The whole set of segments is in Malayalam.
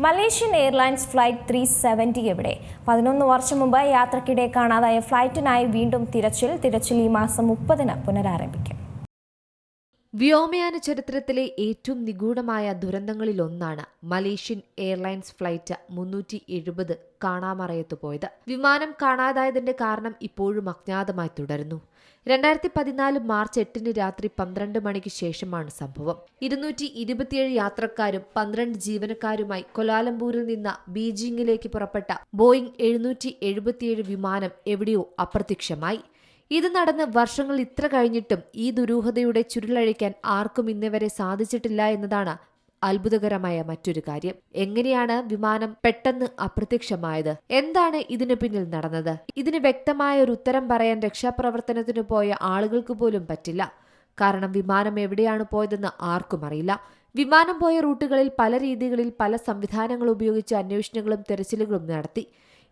Malaysian airlines flight three seventy എവിടെ? പതിനൊന്ന് വർഷം മുമ്പ് യാത്രക്കിടെ കാണാതായ ഫ്ലൈറ്റിനായി വീണ്ടും തിരച്ചിൽ. തിരച്ചിൽ ഈ മാസം മുപ്പതിന് പുനരാരംഭിക്കും. വ്യോമയാന ചരിത്രത്തിലെ ഏറ്റവും നിഗൂഢമായ ദുരന്തങ്ങളിലൊന്നാണ് മലേഷ്യൻ എയർലൈൻസ് ഫ്ലൈറ്റ് മുന്നൂറ്റി എഴുപത് കാണാമറയത്ത് പോയത്. വിമാനം കാണാതായതിന്റെ കാരണം ഇപ്പോഴും അജ്ഞാതമായി തുടരുന്നു. രണ്ടായിരത്തി പതിനാല് മാർച്ച് എട്ടിന് രാത്രി പന്ത്രണ്ട് മണിക്ക് ശേഷമാണ് സംഭവം. ഇരുന്നൂറ്റി ഇരുപത്തിയേഴ് യാത്രക്കാരും പന്ത്രണ്ട് ജീവനക്കാരുമായി കൊലാലംപൂരിൽ നിന്ന് ബീജിംഗിലേക്ക് പുറപ്പെട്ട ബോയിംഗ് എഴുന്നൂറ്റി എഴുപത്തിയേഴ് വിമാനം എവിടെയോ അപ്രത്യക്ഷമായി. ഇത് നടന്ന് വർഷങ്ങൾ ഇത്ര കഴിഞ്ഞിട്ടും ഈ ദുരൂഹതയുടെ ചുരുളഴിക്കാൻ ആർക്കും ഇന്നേവരെ സാധിച്ചിട്ടില്ല എന്നതാണ് അത്ഭുതകരമായ മറ്റൊരു കാര്യം. എങ്ങനെയാണ് വിമാനം പെട്ടെന്ന് അപ്രത്യക്ഷമായത്? എന്താണ് ഇതിനു പിന്നിൽ നടന്നത്? ഇതിന് വ്യക്തമായ ഒരു ഉത്തരം പറയാൻ രക്ഷാപ്രവർത്തനത്തിന് പോയ ആളുകൾക്ക് പോലും പറ്റില്ല. കാരണം വിമാനം എവിടെയാണ് പോയതെന്ന് ആർക്കും അറിയില്ല. വിമാനം പോയ റൂട്ടുകളിൽ പല രീതികളിൽ പല സംവിധാനങ്ങൾ ഉപയോഗിച്ച് അന്വേഷണങ്ങളും തെരച്ചിലുകളും നടത്തി.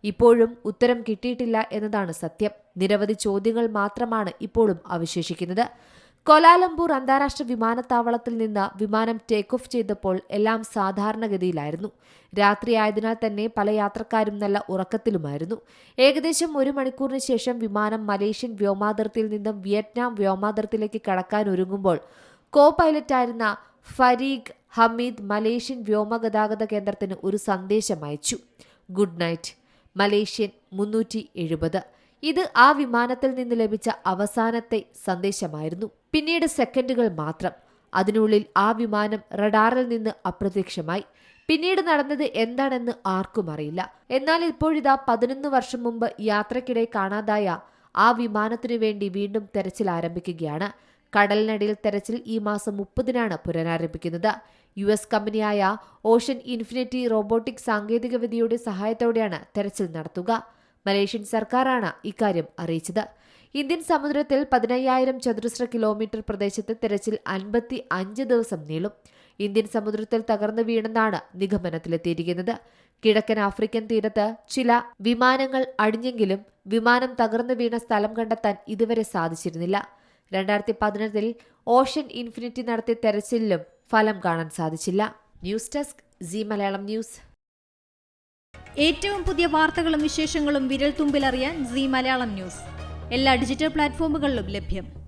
ഇപ്പോഴും ഉത്തരം കിട്ടിയിട്ടില്ല എന്നതാണ് സത്യം. നിരവധി ചോദ്യങ്ങൾ മാത്രമാണ് ഇപ്പോഴും അവശേഷിക്കുന്നത്. കൊലാലംപൂർ അന്താരാഷ്ട്ര വിമാനത്താവളത്തിൽ നിന്ന് വിമാനം ടേക്ക് ഓഫ് ചെയ്തപ്പോൾ എല്ലാം സാധാരണഗതിയിലായിരുന്നു. രാത്രിയായതിനാൽ തന്നെ പല യാത്രക്കാരും നല്ല ഉറക്കത്തിലുമായിരുന്നു. ഏകദേശം ഒരു മണിക്കൂറിന് ശേഷം വിമാനം മലേഷ്യൻ വ്യോമാതിർത്തിയിൽ നിന്നും വിയറ്റ്നാം വ്യോമാതിർത്തിയിലേക്ക് കടക്കാൻ ഒരുങ്ങുമ്പോൾ കോ പൈലറ്റായിരുന്ന ഫരീഖ് ഹമീദ് മലേഷ്യൻ വ്യോമഗതാഗത കേന്ദ്രത്തിന് ഒരു സന്ദേശം അയച്ചു. Good night. മലേഷ്യൻ മുന്നൂറ്റി എഴുപത് ഇത് ആ വിമാനത്തിൽ നിന്ന് ലഭിച്ച അവസാനത്തെ സന്ദേശമായിരുന്നു. പിന്നീട് സെക്കൻഡുകൾ മാത്രം. അതിനുള്ളിൽ ആ വിമാനം റഡാറിൽ നിന്ന് അപ്രത്യക്ഷമായി. പിന്നീട് നടന്നത് എന്താണെന്ന് ആർക്കും അറിയില്ല. എന്നാൽ ഇപ്പോഴിതാ പതിനൊന്ന് വർഷം മുമ്പ് യാത്രക്കിടെ കാണാതായ ആ വിമാനത്തിനു വേണ്ടി വീണ്ടും തെരച്ചിൽ ആരംഭിക്കുകയാണ്. കടലിനടിയിൽ തെരച്ചിൽ ഈ മാസം മുപ്പതിനാണ് പുനരാരംഭിക്കുന്നത്. യു എസ് കമ്പനിയായ ഓഷൻ ഇൻഫിനിറ്റി റോബോട്ടിക് സാങ്കേതികവിദ്യയുടെ സഹായത്തോടെയാണ് തെരച്ചിൽ നടത്തുക. മലേഷ്യൻ സർക്കാരാണ് ഇക്കാര്യം അറിയിച്ചത്. ഇന്ത്യൻ സമുദ്രത്തിൽ പതിനയ്യായിരം ചതുരശ്ര കിലോമീറ്റർ പ്രദേശത്ത് തെരച്ചിൽ അൻപത്തി അഞ്ച് ദിവസം നീളും. ഇന്ത്യൻ സമുദ്രത്തിൽ തകർന്നു വീണെന്നാണ് നിഗമനത്തിലെത്തിയിരിക്കുന്നത്. കിഴക്കൻ ആഫ്രിക്കൻ തീരത്ത് ചില വിമാനങ്ങൾ അടിഞ്ഞെങ്കിലും വിമാനം തകർന്നു വീണ സ്ഥലം കണ്ടെത്താൻ ഇതുവരെ സാധിച്ചിരുന്നില്ല. രണ്ടായിരത്തി പതിനെട്ടിൽ ഓഷൻ ഇൻഫിനിറ്റി നടത്തിയ തെരച്ചിലിലും ഫലം കാണാൻ സാധിച്ചില്ല. News desk Zee Malayalam news. ഏറ്റവും പുതിയ വാർത്തകളും വിശേഷങ്ങളും വിരൽ തുമ്പിലറിയാൻ സി മലയാളം ന്യൂസ്. എല്ലാ ഡിജിറ്റൽ പ്ലാറ്റ്ഫോമുകളിലും ലഭ്യം.